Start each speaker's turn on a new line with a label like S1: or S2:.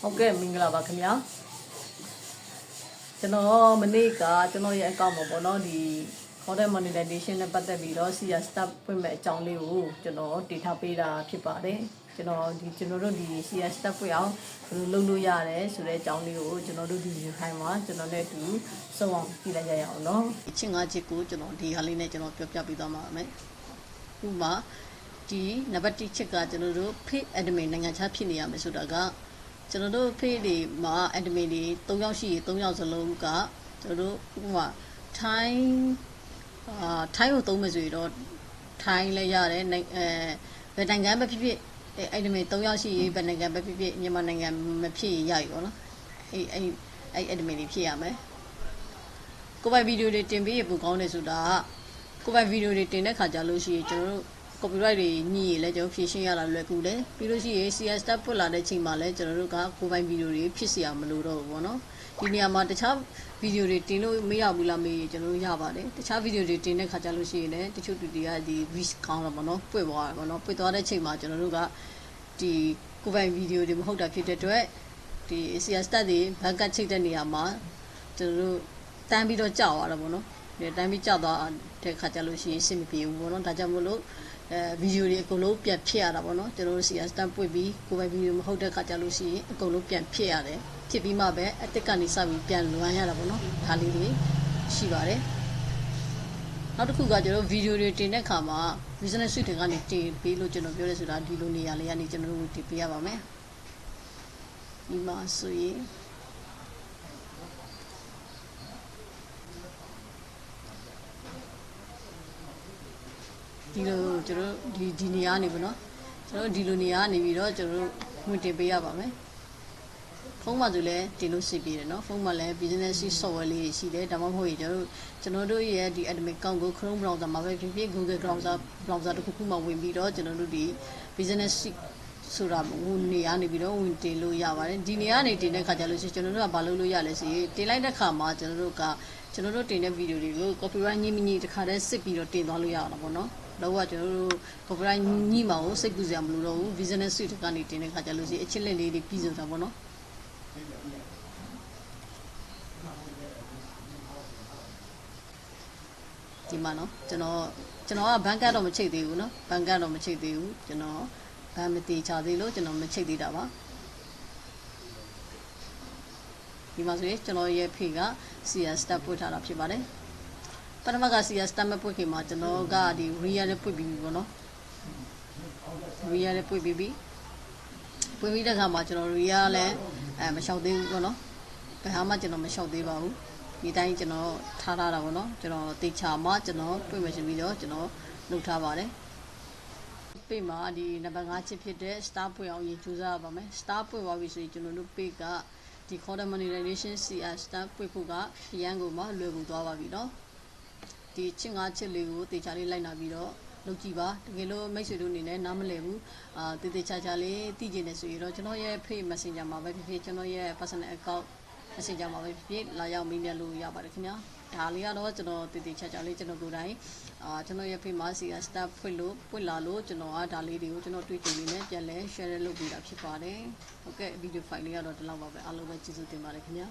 S1: ဟုတ်ကဲ့မင်္ဂလာပါခင်ဗျာကျွန်တော်မနေ့ကကျွန်တော်ရဲ့အကောင့်မှာပေါ့နော်ဒီ content monetization နဲ့ပတ်သက်ပြီးတော့ CR start ဖွင့်မဲ့အကြောင်းလေးကိုကျွန်တော်တင်ထားပေးတာဖြစ်ပါတယ်ကျွန်တော်ဒီကျွန်တော်တို့ဒီ CR start ဖွင့်အောင်ဘယ်လိုလုပ်လို့ရတယ်ဆိုတဲ့အကြောင်းလေးကိုကျွန်တော်တို့ဒီ video file မှာကျွန်တော်နဲ့အတူစုံအောင်ကြည့်လိုက်ကြရအောင်နော်အချင်းငါးချက်ကိုကျွန်တော်ဒီဟာလေးနဲ့ကျွန်တော်ပြောပြပေးသွားမှာမယ်ဥပမာဒီနံပါတ်1ချက်ကကျွန်တော်တို့ page admin နိုင်ငံခြားဖြစ်နေရမယ်ဆိုတာက ကျွန်တော်တို့ page တွေမှာ admin တွေ3ယောက်ရှိရင်3ယောက်စလုံးကကျွန်တော်တို့ဥပမာထိုင်းအာထိုင်းကိုသုံးမယ်ဆိုရင်တော့ထိုင်းလည်းရတယ်နိုင်အဲဘယ်နိုင်ငံပဲဖြစ်ဖြစ်အဲ admin 3ယောက်ရှိရင်ဘယ်နိုင်ငံပဲဖြစ်ဖြစ်မြန်မာနိုင်ငံမဖြစ်ရင်ရပြီပေါ့နော်အဲအဲအဲ admin တွေဖြစ်ရမယ်ကိုယ်ပိုင်ဗီဒီယိုတွေတင်ပေးရပူကောင်းတယ်ဆိုတာကကိုယ်ပိုင်ဗီဒီယိုတွေတင်တဲ့ခါကြလို့ရှိရင်ကျွန်တော်တို့ copyright တွေညှိရင်လည်းကျွန်တော်ဖြည့်ရှင်းရတာလွယ်ကူတယ်ပြီးလို့ရှိရင် CS step ပွတ်လာတဲ့ချိန်မှာလည်းကျွန်တော်တို့ကကိုယ်ပိုင်ဗီဒီယိုတွေဖြစ်စီအောင်မလို့တော့ဘူးပေါ့နော်ဒီနေရာမှာတခြားဗီဒီယိုတွေတင်လို့မရဘူးလားမေးရင်ကျွန်တော်တို့ရပါတယ်တခြားဗီဒီယိုတွေတင်တဲ့ခါကျလို့ရှိရင်လည်းတချို့တူတွေကဒီ reach ကောင်းတော့ပေါ့နော်ပွတ်သွားတယ်ပေါ့နော်ပွတ်သွားတဲ့ချိန်မှာကျွန်တော်တို့ကဒီကိုယ်ပိုင်ဗီဒီယိုတွေမဟုတ်တာဖြစ်တဲ့အတွက်ဒီ CS step တွေဘက်ကချိတ်တဲ့နေရာမှာကျွန်တော်တို့တန်းပြီးတော့ကြောက်ရတာပေါ့နော်ဒီတန်းပြီးကြောက်သွားတဲ့ခါကျလို့ရှိရင်အဆင်မပြေဘူးပေါ့နော်ဒါကြောင့်မို့လို့ အဲဗီဒီယိုတွေအကုန်လုံးပြန်ဖြစ်ရတာပေါ့နော်ကျွန်တော်တို့ CS stamp ပွင့်ပြီးကိုယ်ပိုင်ဗီဒီယိုမဟုတ်တဲ့ခါကျလို့ရှိရင်အကုန်လုံးပြန်ဖြစ်ရတယ်ဖြစ်ပြီးမှပဲအတစ်ကနေစပြီးပြန်လွမ်းရတာပေါ့နော်ဒါလေးတွေရှိပါတယ်နောက်တစ်ခုကကျွန်တော်ဗီဒီယိုတွေတင်တဲ့ခါမှာ business suite တွေကနေတင်ပေးလို့ကျွန်တော်ပြောရဲဆိုတာဒီလိုနေရာလေးကနေကျွန်တော်တို့တင်ပေးရပါမယ်ဒီမှာဆိုရင် ဒီလိုကျွန်တော်တို့ဒီဒီနေရာနေပြီနော်ကျွန်တော်တို့ဒီလိုနေရာနေပြီးတော့ကျွန်တော်တို့ဝင်တင်ပေးရပါမယ်ဖုန်းမှာဆိုလည်းတင်လို့ရှိပြီတယ်နော်ဖုန်းမှာလည်း business software လေးတွေရှိတယ်ဒါမှမဟုတ်ရင်ကျွန်တော်တို့ကျွန်တော်တို့ရဲ့ဒီ admin account ကို Chrome browser မှာပဲဖြစ်ဖြစ် Google browser browser တစ်ခုခုမှာဝင်ပြီးတော့ကျွန်တော်တို့ဒီ business ဆိုတာဝင်နေရနေပြီးတော့ဝင်တင်လို့ရပါတယ်ဒီနေရာနေတင်တဲ့ခါကျလို့ရှိရင်ကျွန်တော်တို့ကဘာလုပ်လို့ရလဲဆိုရင်တင်လိုက်တဲ့ခါမှာကျွန်တော်တို့ကကျွန်တော်တို့တင်တဲ့ဗီဒီယိုတွေကို copyright ညှိမညှိတစ်ခါတည်းစစ်ပြီးတော့တင်သွားလို့ရအောင်ပေါ့နော်တော့ကကျွန်တော်တို့ copyright ညှိမှာကိုစိတ်ကူစရာမလိုတော့ဘူး business suite ကနေတင်တဲ့ခါကျလို့ရှိရင်အချက်လက်လေးတွေပြည်စုံတာပေါ့နော်ဒီမှာနော်ကျွန်တော်ကျွန်တော်ကဘန်ကတော့မချိတ်သေးဘူးနော်ဘန်ကတော့မချိတ်သေးဘူးကျွန်တော် ဘန်မတီချသေးလို့ကျွန်တော်မချိတ်သေးတာပါဒီမှာဆိုရင်ကျွန်တော်ရဲ့ဖေက CS step ပို့ထားတာဖြစ်ပါတယ်ပထမက CS step မပို့ခင်မှာကျွန်တော်ကဒီ real နဲ့ပို့ပြီးပြီပေါ့နော် real နဲ့ပို့ပြီးပြီပို့ပြီးတဲ့အခါမှာကျွန်တော် real လည်းအဲမလျှောက်သေးဘူးပေါ့နော်ဘယ်ဟာမှကျွန်တော်မလျှောက်သေးပါဘူးဒီတိုင်းကျွန်တော်ထားထားတာပေါ့နော်ကျွန်တော်တေချာမှကျွန်တော်ပြည့်မယ်ရှင်ပြီးတော့ကျွန်တော်လုပ်ထားပါတယ် ပေမှာဒီနံပါတ်5ချစ်ဖြစ်တဲ့ star ပွင့်အောင်ရင်ကြိုးစားရပါမယ် star ပွင့်သွားပြီဆိုရင်ကျွန်တော်တို့ပေကဒီ content monetization CR star ပွင့်ဖို့ကရန်ကုန်မှာလွယ်ကူသွားပါပြီเนาะဒီချစ်5ချစ်လေးကိုတေချာလေးလိုက်နာပြီးတော့လုပ်ကြည့်ပါတကယ်လို့မိတ်ဆွေတို့အနေနဲ့နားမလည်ဘူးအာတေတေချာချာလေးသိကျင်နေဆိုရင်တော့ကျွန်တော်ရဲ့ page messenger မှာပဲဖြစ်ဖြစ်ကျွန်တော်ရဲ့ personal account messenger မှာပဲဖြစ်ဖြစ်လာရောက်မေးမြန်းလို့ရပါတယ်ခင်ဗျာ ဒါလေးကတော့ကျွန်တော်တေတေချာချာလေးကျွန်တော်ကိုယ်တိုင်အာကျွန်တော်ရဲ့ page မှာ CR star ဖွင့်လို့ပွင့်လာလို့ကျွန်တော်ကဒါလေးတွေကိုကျွန်တော်တွေ့ကြုံနေနဲ့ပြန်လဲ share လုပ်ပေးတာဖြစ်ပါတယ်ဟုတ်ကဲ့ video file လေးကတော့ဒီလောက်ပါပဲအားလုံးပဲကျေးဇူးတင်ပါတယ်ခင်ဗျာ